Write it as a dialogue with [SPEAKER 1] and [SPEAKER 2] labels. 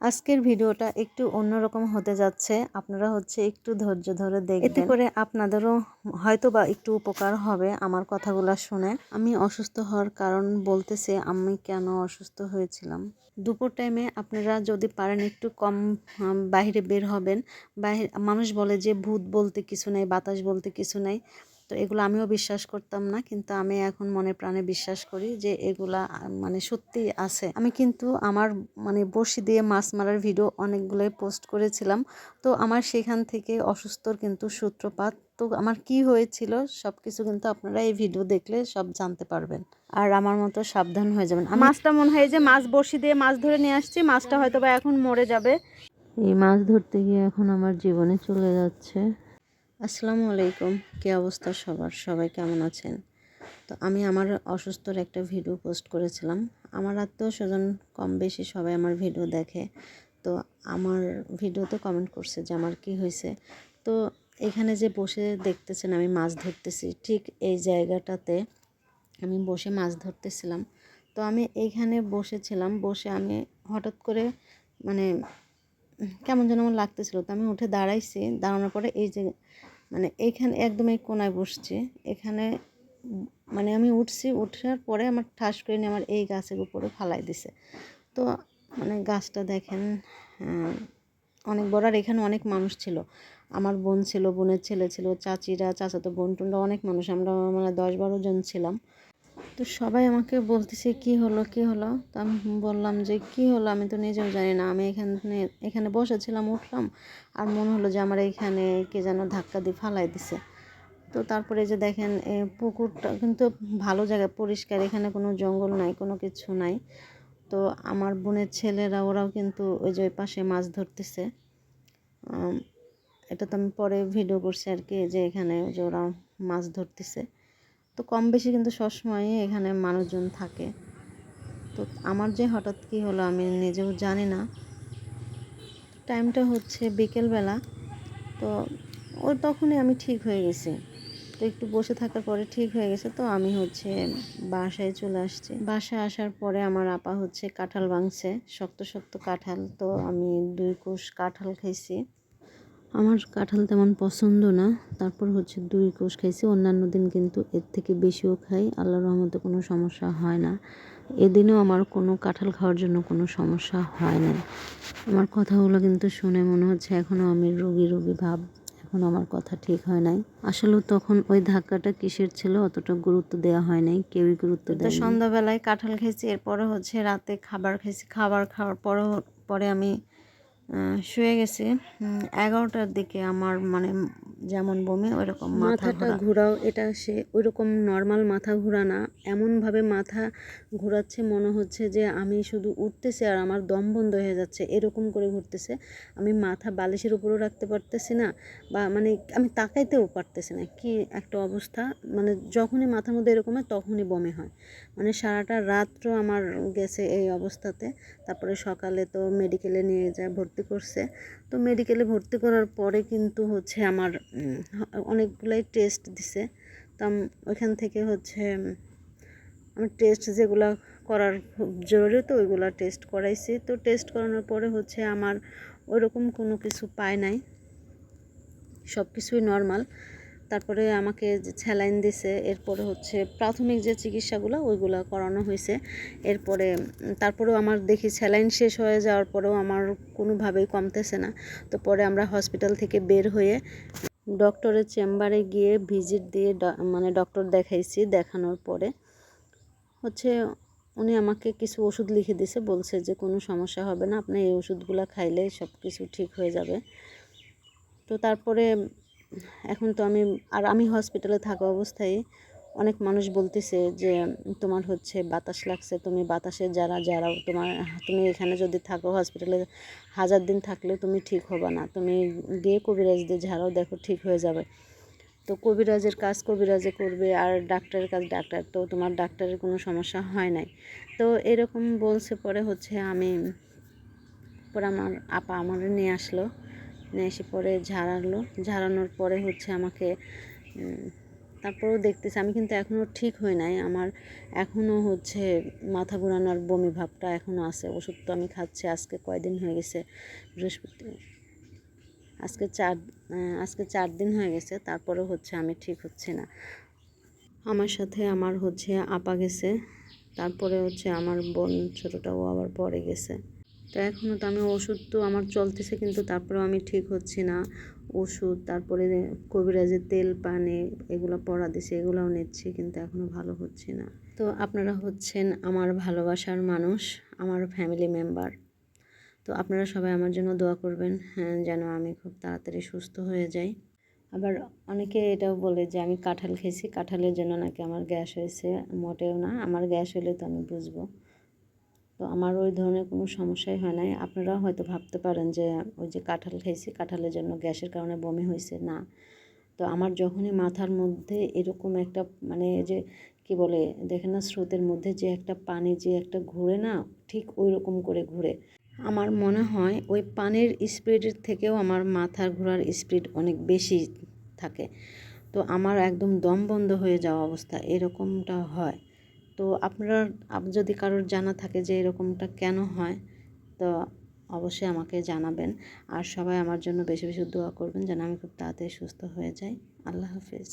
[SPEAKER 1] আজকের ভিডিওটা একটু অন্যরকম হতে যাচ্ছে। আপনারা হচ্ছে একটু ধৈর্য ধরে দেখবেন। এতে করে আপনাদেরও হয়তো বা একটু উপকার হবে আমার কথাগুলো শুনে। আমি অসুস্থ হওয়ার কারণ বলতেছি আমি কেন অসুস্থ হয়েছিলাম। দুপুর টাইমে আপনারা যদি পারেন একটু কম বাইরে বের হবেন। বাহির, মানুষ বলে যে ভূত বলতে কিছু নাই, বাতাস বলতে কিছু নেই। তো এগুলো আমিও বিশ্বাস করতাম না কিন্তু আমি এখন মনে প্রাণে বিশ্বাস করি যে এগুলা মানে সত্যি আছে। আমি কিন্তু আমার মানে বড়শি দিয়ে মাছ মারার ভিডিও অনেকগুলোই পোস্ট করেছিলাম। তো আমার সেখান থেকে অসুস্থর কিন্তু সূত্রপাত। তো আমার কি হয়েছিল সব কিছু কিন্তু আপনারা এই ভিডিও দেখলে সব জানতে পারবেন। আর আমার মতো সাবধান হয়ে যাবেন।
[SPEAKER 2] মাছটা মনে হয় যে মাছ বড়শি দিয়ে মাছ ধরে নিয়ে আসছি মাছটা হয়তো বা এখন মরে যাবে।
[SPEAKER 1] এই মাছ ধরতে গিয়ে এখন আমার জীবনে চলে যাচ্ছে। আসসালামু আলাইকুম। কী অবস্থা সবার? সবাই কেমন আছেন? তো আমি আমার অসুস্থর একটা ভিডিও পোস্ট করেছিলাম। আমার আত্মীয় স্বজন কম বেশি সবাই আমার ভিডিও দেখে। তো আমার ভিডিওতে কমেন্ট করছে যে আমার কি হয়েছে। তো এখানে যে বসে দেখতেছেন, আমি মাছ ধরতেছি। ঠিক এই জায়গাটাতে আমি বসে মাছ ধরতেছিলাম। তো আমি এইখানে বসেছিলাম। বসে আমি হঠাৎ করে মানে কেমন যেন আমার লাগতেছিল। তো আমি উঠে দাঁড়াইছি। দাঁড়ানোর পরে এই যে মানে এইখানে একদম এই কোনায় বসছি। এখানে মানে আমি উঠছি, উঠার পরে আমার ঠাস করে নিয়ে আমার এই গাছের উপরে ফালাই দিছে। তো মানে গাছটা দেখেন অনেক বড় আর এখানে অনেক মানুষ ছিল। আমার বোন ছিল, বোনের ছেলে ছিল, চাচিরা, চাচাতো বোন টোনরা অনেক মানুষ। আমরা মানে দশ বারো জন ছিলাম। তো সবাই আমাকে বলতেছে, কি হলো কি হলো? তো আমি বললাম যে, কি হলো? আমি তো নিজেও জানি না। আমি এখানে এখানে বসেছিলাম উঠলাম আর মনে হলো যে আমার এখানে কে যেন ধাক্কা দিয়ে ফালাই দিছে। তো তারপরে যে দেখেন পুকুরটা কিন্তু ভালো জায়গা, পরিষ্কার। এখানে কোনো জঙ্গল নাই, কোনো কিছু নাই। তো আমার বোনের ছেলেরা, ওরাও কিন্তু ওই যে পাশে মাছ ধরতেছে। এটা তো আমি পরে ভিডিও করছি আর কি, যে এখানে যে ওরা মাছ ধরতেছে। তো কম বেশি কিন্তু সবসময়ই এখানে মানুষজন থাকে। তো আমার যে হঠাৎ কী হলো আমি নিজেও জানি না। টাইমটা হচ্ছে বিকেলবেলা। তো ওই তখনই আমি ঠিক হয়ে গেছি। তো একটু বসে থাকার পরে ঠিক হয়ে গেছে তো আমি হচ্ছে বাসায় চলে আসছি। বাসায় আসার পরে আমার আপা হচ্ছে কাঁঠাল ভাঙছে, শক্ত শক্ত কাঁঠাল। তো আমি দুই কোষ কাঁঠাল খাইছি। আমার কাঁঠাল তেমন পছন্দ না। তারপর হচ্ছে দুই কোষ খাইছি অন্যান্য দিন কিন্তু এর থেকে বেশিও খাই আল্লাহর রহমতে কোনো সমস্যা হয় না। এদিনও আমার কোনো কাঁঠাল খাওয়ার জন্য কোনো সমস্যা হয় না আমার কথাগুলো কিন্তু শুনে মনে হচ্ছে এখনও আমি রোগী রোগী ভাব এখন আমার কথা ঠিক হয় নাই। আসলে তখন ওই ধাক্কাটা কিসের ছিল অতটা গুরুত্ব দেওয়া হয় নাই কেউই গুরুত্ব দেয় সন্ধ্যাবেলায় কাঁঠাল খেয়েছি এরপরে হচ্ছে রাতে খাবার খেয়েছি খাবার খাওয়ার পরে পরে আমি শুয়ে গেছি। এগারোটার দিকে আমার মানে যেমন বমি ওইরকম মাথাটা ঘোরাও এটা সে ওইরকম নর্মাল মাথা ঘোরা না। এমনভাবে মাথা ঘোরাচ্ছে মনে হচ্ছে যে আমি শুধু উঠতেছি আর আমার দম বন্ধ হয়ে যাচ্ছে এরকম করে ঘুরতেছে। আমি মাথা বালিশের উপরেও রাখতে পারতেছি না বা মানে আমি তাকাইতেও পারতেছি না। কি একটা অবস্থা মানে যখনই মাথার মধ্যে এরকম হয় তখনই বমি হয়। মানে সারাটা রাত্র আমার গেছে এই অবস্থাতে। তারপরে সকালে তো মেডিকেলে নিয়ে যায় ভর্তি করছে। তো মেডিকেলে ভর্তি করার পরে কিন্তু হচ্ছে আমার অনেকগুলাই টেস্ট দিছে। তো ওইখান থেকে হচ্ছে আমার টেস্ট যেগুলো করার খুব জরুরি তো ওইগুলো টেস্ট করাইছি। তো টেস্ট করানোর পরে হচ্ছে আমার ওইরকম কোনো কিছু পায় নাই। সব কিছুই নর্মাল তারপরে আমাকে যে স্যালাইন দিছে, এরপরে হচ্ছে প্রাথমিক যে চিকিৎসাগুলো, ওইগুলো করানো হয়েছে। এরপরে তারপরেও আমার দেখি স্যালাইন শেষ হয়ে যাওয়ার পরেও আমার কোনোভাবেই কমতেছে না। তো পরে আমরা হসপিটাল থেকে বের হয়ে ডক্টরের চেম্বারে গিয়ে ভিজিট দিয়ে মানে ডক্টর দেখাইছি, দেখানোর পরে হচ্ছে উনি আমাকে কিছু ওষুধ লিখে দিছে, বলছে যে কোনো সমস্যা হবে না, আপনি এই ওষুধগুলো খাইলে সব কিছু ঠিক হয়ে যাবে। তো তারপরে এখন তো আমি, আর আমি হসপিটালে থাকা অবস্থায় অনেক মানুষ বলতেছে যে, তোমার হচ্ছে বাতাস লাগছে, তুমি বাতাসে যারা যারা তোমার, তুমি এখানে যদি থাকো হসপিটালে হাজার দিন থাকলে তুমি ঠিক হবে না। তুমি গিয়ে কবিরাজ দিয়ে ঝাড়াও, দেখো ঠিক হয়ে যাবে। তো কবিরাজের কাজ কবিরাজে করবে, আর ডাক্তারের কাজ ডাক্তার তো তোমার ডাক্তারের কোনো সমস্যা হয় নাই। তো এরকম বলছে পরে হচ্ছে আমি, পরে আমার আপা আমার নিয়ে আসলো। এসে পরে ঝাড়ালো। ঝাড়ানোর পরে হচ্ছে আমাকে তারপরেও দেখতেছি। আমি কিন্তু এখনও ঠিক হই নাই। আমার এখনও হচ্ছে মাথা ঘোরানোর বমি ভাবটা এখনও আছে। ওষুধ তো আমি খাচ্ছি, আজকে কয়দিন হয়ে গেছে? বৃহস্পতি, আজকে চার আজকে চার দিন হয়ে গেছে। তারপরেও হচ্ছে আমি ঠিক হচ্ছি না। আমার সাথে আমার হচ্ছে আপা গেছে। তারপরে হচ্ছে আমার বোন ছোটোটাও আবার পরে গেছে। তো এখনও তো আমি ওষুধ তো আমার চলতেছে, কিন্তু তারপরেও আমি ঠিক হচ্ছি না। ওষুধ, তারপরে কবিরাজের তেল, পানি এগুলো পড়া দিছে, এগুলোও নিচ্ছি, কিন্তু এখনও ভালো হচ্ছি না। তো আপনারা হচ্ছেন আমার ভালোবাসার মানুষ, আমার ফ্যামিলি মেম্বার তো আপনারা সবাই আমার জন্য দোয়া করবেন হ্যাঁ যেন আমি খুব তাড়াতাড়ি সুস্থ হয়ে যাই। আবার অনেকে এটাও বলে যে, আমি কাঁঠাল খেয়েছি, কাঁঠালের জন্য নাকি আমার গ্যাস হয়েছে? মোটেও না, আমার গ্যাস হলে তো আমি বুঝব। তো আমার ওই ধরনের কোনো সমস্যাই হয় নাই। আপনারাও হয়তো ভাবতে পারেন যে, ওই যে কাঁঠাল খাইছি, কাঁঠালের জন্য গ্যাসের কারণে বমি হয়েছে না। তো আমার যখনই মাথার মধ্যে এরকম একটা মানে যে, কি বলে, দেখেন না, স্রোতের মধ্যে যে একটা পানি যে একটা ঘুরে না, ঠিক ওই রকম করে ঘুরে। আমার মনে হয় ওই পানির স্পিডের থেকেও আমার মাথার ঘোরার স্পিড অনেক বেশি থাকে। তো আমার একদম দম বন্ধ হয়ে যাওয়া অবস্থা, এরকমটা হয়। তো আপনার যদি কারোর জানা থাকে যে এরকমটা কেন হয়, তো অবশ্যই আমাকে জানাবেন। আর সবাই আমার জন্য বেশি বেশি দোয়া করবেন যেন আমি খুব তাড়াতাড়ি সুস্থ হয়ে যাই। আল্লাহ হাফিজ।